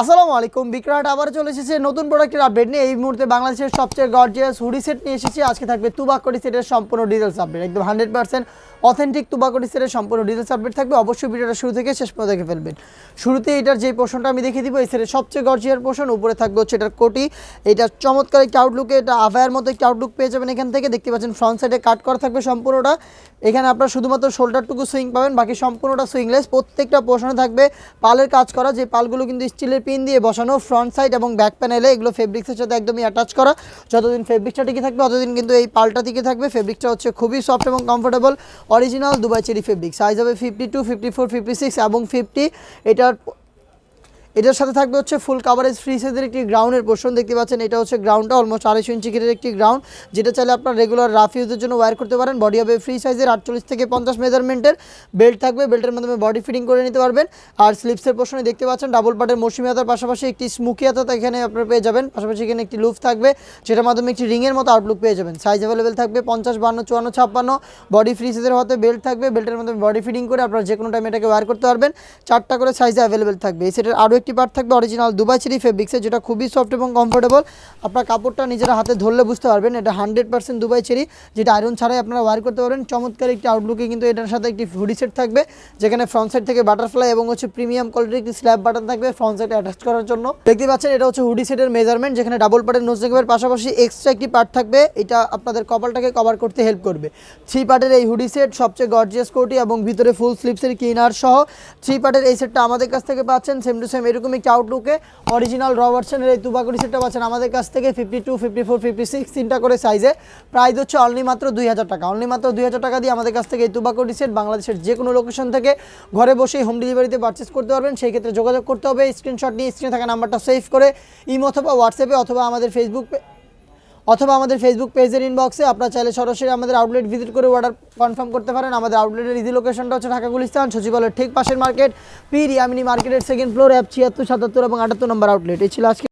আসসালামু আলাইকুম বিক্রাট আবার চলে এসেছে। নতুন প্রোডাক্টের আপডেট নিয়ে এই মুহূর্তে বাংলাদেশের সবচেয়ে গর্জিয়াস হুডি সেট নিয়ে এসেছি। আজকে থাকবে তুবাকড়ি সেটের সম্পূর্ণ ডিটেলস আপডেট একদম হান্ড্রেড পার্সেন্ট অথেন্টিক তুবাকড়ি সেটের সম্পূর্ণ ডিটেলস আপডেট থাকবে। অবশ্যই ভিডিওটা শুরু থেকে শেষ পর্যন্ত দেখে ফেলবেন। শুরুতে এটার যে পোর্শনটা আমি দেখিয়ে দিব, এই সেটের সবচেয়ে গর্জিয়ার পোর্শন উপরে থাকবে হচ্ছে এটার কোটি। এটা চমৎকার একটি আউটলুকে এটা আভায়ার মতো একটি আউটলুক পেয়ে যাবেন এখান থেকে। দেখতে পাচ্ছেন ফ্রন্ট সাইডে কাট করা থাকবে সম্পূর্ণটা। এখানে আপনারা শুধুমাত্র শোল্ডারটুকু সুইং পাবেন, বাকি সম্পূর্ণটা সুইংলেস প্রত্যেকটা পোর্শনে থাকবে পালের কাজ করা, যে পালগুলো কিন্তু স্টিলের পিন দিয়ে বসানো ফ্রন্ট সাইড এবং ব্যাক প্যানেলে এগুলো ফেব্রিক্সের সাথে একদমই অ্যাটাচ করা। যতদিন ফেব্রিকটা টিকে থাকবে ততদিন কিন্তু এই পালটা টিকে থাকবে। ফেব্রিকটা হচ্ছে খুবই সফট এবং comfortable original Dubai cherry fabric. Size হবে fifty two fifty four fifty six এবং ফিফটি এটার এটার সাথে থাকবে হচ্ছে ফুল কাভারেজ ফ্রি সাইজের একটি গ্রাউন্ডের পোর্শন দেখতে পাচ্ছেন, এটা হচ্ছে গ্রাউন্ডটা অলমোস্ট আড়াইশো ইঞ্চি ঘিরের একটি গ্রাউন্ড যেটা চাইলে আপনার রেগুলার রাফ ইউজের জন্য ওয়্যার করতে পারেন। বডি হবে ফ্রি সাইজের আটচল্লিশ থেকে পঞ্চাশ মেজারমেন্টের বেল্ট থাকবে বেল্টের মাধ্যমে বডি ফিটিং করে নিতে পারবেন। আর স্লিপসের পোর্শনে দেখতে পাচ্ছেন ডাবল পার্টের মৌসুমি হাতার পাশাপাশি একটি স্মুকি হাতা এখানে আপনার পেয়ে যাবেন। পাশাপাশি এখানে একটি লুফ থাকবে, যেটার মাধ্যমে একটি রিংয়ের মতো আউটলুক পেয়ে যাবেন। সাইজ অ্যাভেলেবেল থাকবে পঞ্চাশ, বান্ন, চুয়ান্ন, ছাপ্পান্ন। বডি ফ্রি সাইজের হাতে বেল্ট থাকবে বেল্টের মাধ্যমে বডি ফিটিং করে আপনার যে কোনো টাইমে এটাকে ওয়্যার করতে পারবেন। চারটা করে সাইজে অ্যাভেলেবেল থাকবে। এই সেটের আরও একটি পার্ট থাকবে অরিজিনাল দুবাই চেরি ফেব্রিক্সের যেটা খুবই সফট এবং কমফোর্টেবল আপনার কাপড়টা নিজেরা হাতে ধরলে বুঝতে পারবেন, এটা হান্ড্রেড পার্সেন্ট দুবাই চেরি যেটা আয়রন ছাড়াই আপনারা ওয়ার করতে পারবেন। চমৎকার একটি আউটলুকে কিন্তু এটার সাথে একটি হুডি সেট থাকবে, যেখানে ফ্রন্ট সাইড থেকে বাটারফ্লাই এবং হচ্ছে প্রিমিয়াম কোয়ালিটির একটি স্ল্যাব বাটন থাকবে ফ্রন্ট সাইডে অ্যাটাচ করার জন্য। দেখতে পাচ্ছেন এটা হচ্ছে হুডি সেটের মেজারমেন্ট যেখানে ডাবল পার্টের নোজ নেকের পাশাপাশি এক্সট্রা একটি পার্ট থাকবে, এটা আপনাদের কপালটাকে কভার করতে হেল্প করবে। থ্রি পার্টের এই হুডি সেট সবচেয়ে গর্জিয়াস কোটি এবং ভিতরে ফুল স্লিপসের কিনার সহ থ্রি পার্টের এই সেটটা আমাদের কাছ থেকে পাচ্ছেন সেম টু সেম এরকম একটি আউটলুকে অরিজিনাল র ভার্সনের এই তুবাকুড়ি সেটটা পাচ্ছেন আমাদের কাছ থেকে fifty two fifty four fifty six তিনটা করে সাইজে প্রাইস হচ্ছে অনলি মাত্র দুই হাজার টাকা। অনলি মাত্র দুই হাজার টাকা দিয়ে আমাদের কাছ থেকে এই তুবাকুড়ি সেট বাংলাদেশের যে কোনো লোকেশন থেকে ঘরে বসেই হোম ডেলিভারিতে পারচেস করতে পারবেন। সেই ক্ষেত্রে যোগাযোগ করতে হবে। স্ক্রিনশট নিয়ে স্ক্রিনে থাকা নাম্বারটা সেভ করে ইম অথবা হোয়াটসঅ্যাপে অথবা আমাদের ফেসবুক অথবা আমাদের ফেসবুক পেজের ইনবক্সে আপনারা চাইলে সরাসরি আমাদের আউটলেট ভিজিট করে অর্ডার কনফার্ম করতে পারেন। আমাদের আউটলেটের ইজি লোকেশনটা হচ্ছে ঢাকা গুলিস্তান, সচিবালয়ের ঠিক পাশের মার্কেট পি রিয়ামিনি মার্কেটের সেকেন্ড ফ্লোর অ্যাপ ছিয়াত্তর, সাতাত্তর এবং আটাত্তর নম্বর আউটলেট এই ছিল আজকে